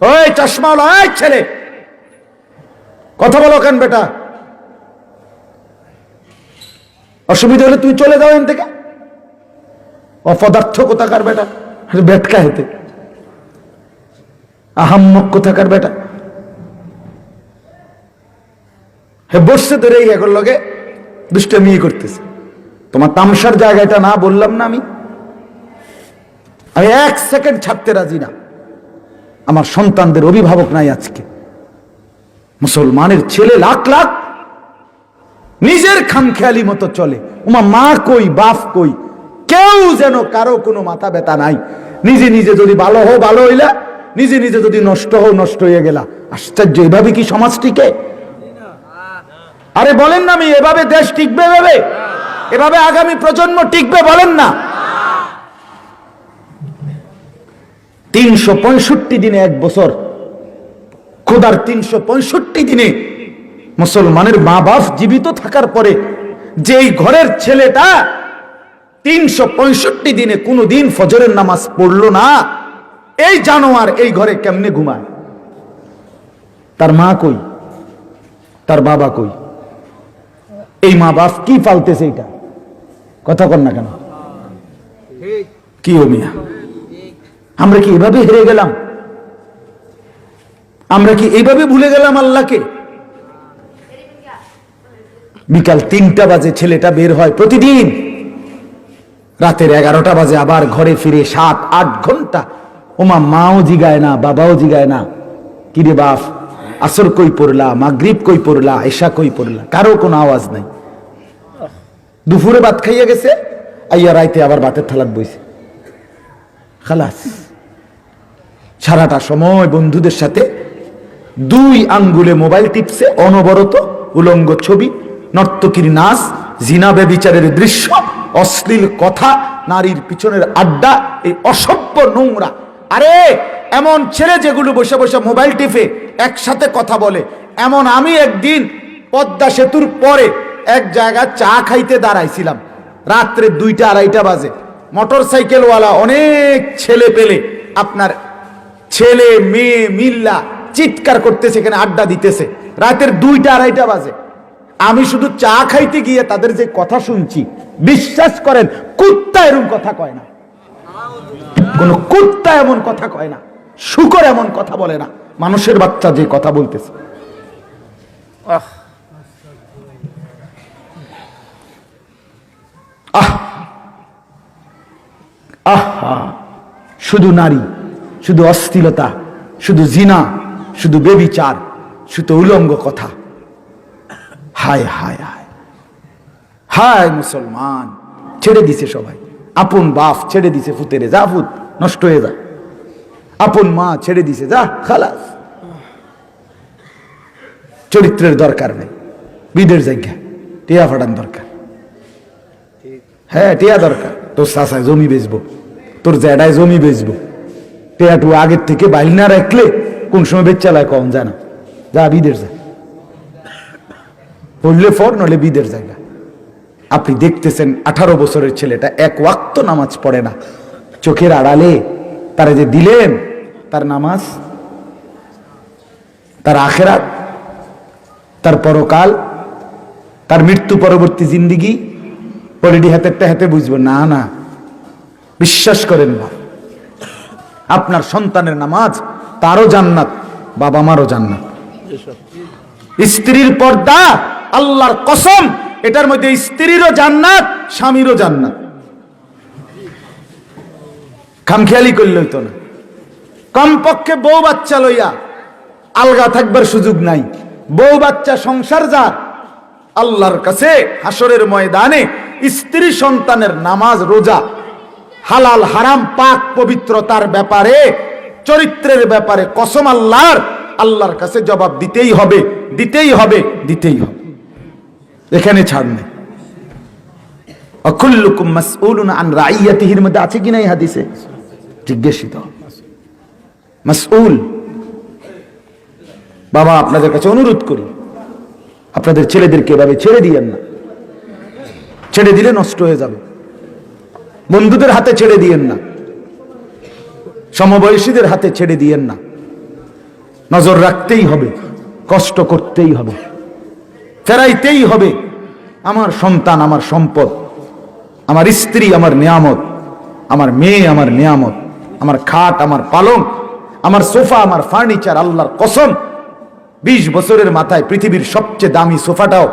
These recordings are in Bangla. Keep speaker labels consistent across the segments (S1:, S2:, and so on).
S1: ওই চশমাওয়ালা ওই ছেলে। কথা বলো কেন বেটা? অসুবিধা হলে তুমি চলে যাও এন থেকে। অপদার্থ কোথাকার বেটা? বেটকা হেতে আহাম্মক কোথাকার বেটা? হে, বসছে ধরে এখন লগে। দুষ্টমি করতেছে। তোমার তামসার জায়গাটা না বললাম না আমি। আমি এক সেকেন্ড ছাড়তে রাজি না। আমার সন্তানদের অভিভাবক নাই আজকে। মুসলমানের ছেলে লাখ লাখ নিজের খামখেয়ালি মতো চলে। উমা, মা কই, বাপ কই? কেউ যেন কারও কোনো মাথা ব্যথা নাই। নিজে নিজে যদি ভালো হও, ভালো হইলা। নিজে নিজে যদি নষ্ট হও, নষ্ট হয়ে গেলা। আশ্চর্য, এভাবে কি সমাজ টিকে? আরে বলেন না আমি এভাবে দেশ টিকবে এভাবে? এভাবে আগামী প্রজন্ম টিকবে বলেন না। তিনশো পঁয়ষট্টি দিনে এক বছর। খোদার তিনশো পঁয়ষট্টি দিনে মুসলমানের মা বাপ জীবিত থাকার পরে যেই ঘরের ছেলেটা তিনশো পঁয়ষট্টি দিনে কোনো দিন ফজরের নামাজ পড়ল না এই জানোয়ার এই ঘরে কেমনে ঘুমায়? তার মা কই? তার বাবা কই? এই মা বাপ কি পালতেছে এটা? কথা কর না কেন? কি ও মিয়া? আমরা কি এভাবে হেরে গেলাম? আমরা কি এভাবে ভুলে গেলাম আল্লাহকে? বিকাল তিনটা বাজে ছেলেটা বের হয় প্রতিদিন। রাতের এগারোটা বাজে আবার ঘরে ফিরে সাত, আট ঘণ্টা। ওমা, মাও জিগায় না, বাবাও জিগায় না। কিরে বাপ, আসর কই পড়লা, মাগরিব কই পড়লা, এশা কই পড়লা? কারও কোনো আওয়াজ নাই। দুপুরে ভাত খাইয়া গেছে, আইয়া রাইতে আবার ভাতের থালাত বইছে। খালাস। সারাটা সময় বন্ধুদের সাথে দুই আঙ্গুলে মোবাইল টিপসে অনবরত উলঙ্গ ছবি, নর্তকীর নাচ, জিনা বিচারের দৃশ্য, অশ্লীল কথা, নারীর পিছনের আড্ডা, এই অসভ্য নোংরা। আরে, এমন ছেলে যেগুলো বসে বসে মোবাইল টিপে, একসাথে কথা বলে। এমন আমি একদিন পদ্মা সেতুর পরে এক জায়গায় চা খাইতে দাঁড়াইছিলাম। রাত্রে দুইটা আড়াইটা বাজে। মোটর সাইকেলওয়ালা অনেক ছেলে পেলে আপনার ছেলে মেয়ে মিল্লা চিৎকার করতেছে এখানে আড্ডা দিতেছে। রাতের দুইটা আড়াইটা বাজে। আমি শুধু চা খাইতে গিয়ে তাদের যে কথা শুনছি বিশ্বাস করেন কুত্তা এরকম কথা কয় না। কোন কুত্তা এমন কথা কয় না। শুকর এমন কথা বলে না। মানুষের বাচ্চা যে কথা বলতেছে। আহ। আহা। শুধু নারী। শুধু অস্থিরতা শুধু জিনা, শুধু বেবিচার, শুধু উলঙ্গ কথা। হায় হায় হায়। হায় মুসলমান, ছেড়ে দিছে সবাই। আপন বাপ ছেড়ে দিছে ফুতেরে, যা ফুত, নষ্ট হয়ে যা। আপন মা ছেড়ে দিছে, যা, খালাস। চরিত্রের দরকার নেই, বিদের জায়গা, টিয়া ফাটান দরকার। হ্যাঁ টিয়া দরকার, তোর চাষায় জমি বেচবো, তোর জ্যাডায় জমি বেচবো। টিয়াটু আগের থেকে বাইল না রাখলে কোন সময় বেচালায় কম জানা যা বিদের যায়। পড়লে ফর নলে বিদের জায়গা। আপনি দেখতেছেন আঠারো বছরের ছেলেটা এক ওয়াক্ত নামাজ পড়ে না। চোখের আড়ালে তারা যে দিলেন, তার নামাজ, তার আখেরাত, তার পরকাল, তার মৃত্যু পরবর্তী জিন্দিগি পলিডি হাতেরটা হাতে বুঝব, না না। বিশ্বাস করেন না। আপনার সন্তানের নামাজ, তারও জান্নাত, বাবা মারও জান্নাত। স্ত্রীর পর্দা, আল্লাহর কসম, এটার মধ্যে স্ত্রীরও জান্নাত, স্বামীরও জান্নাত। খামখেয়ালি করলে হইতো না। কমপক্ষে বউ বাচ্চা লইয়া আলগা থাকবার সুযোগ নাই। বউ বাচ্চা সংসার যার, আল্লাহর কাছে হাসরের ময়দানে স্ত্রী সন্তানের নামাজ, রোজা হালাল হারাম পাক পবিত্রতার ব্যাপারে, চরিত্রের ব্যাপারে কসম আল্লাহর আল্লাহর কাছে জবাব দিতেই হবে দিতেই হবে দিতেই হবে। এখানে ছাড় নেই। আন মধ্যে আছে হাদিসে? জিজ্ঞাসিত বাবা, আপনাদের কাছে অনুরোধ করি। আপনাদের ছেলেদেরকে এভাবে ছেড়ে দিয়েন না। ছেড়ে দিলে নষ্ট হয়ে যাবে। বন্ধুদের হাতে ছেড়ে দিয়েন না। সমবয়সীদের হাতে ছেড়ে দিয়েন না। নজর রাখতেই হবে, কষ্ট করতেই হবে, ফেরাইতেই হবে, আমার সন্তান আমার সম্পদ, আমার স্ত্রী আমার নিয়ামত, আমার মেয়ে আমার নিয়ামত, আমার খাট আমার পালং, আমার সোফা, আমার ফার্নিচার, আল্লাহর কসম, বিশ বছরের মাথায় পৃথিবীর সবচেয়ে দামি সোফাটাও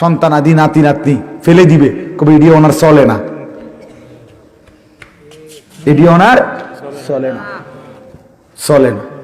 S1: সন্তান আদি নাতি নাতনি ফেলে দিবে, কবে এটি ওনার চলে না। এটি ওনার চলে না চলে না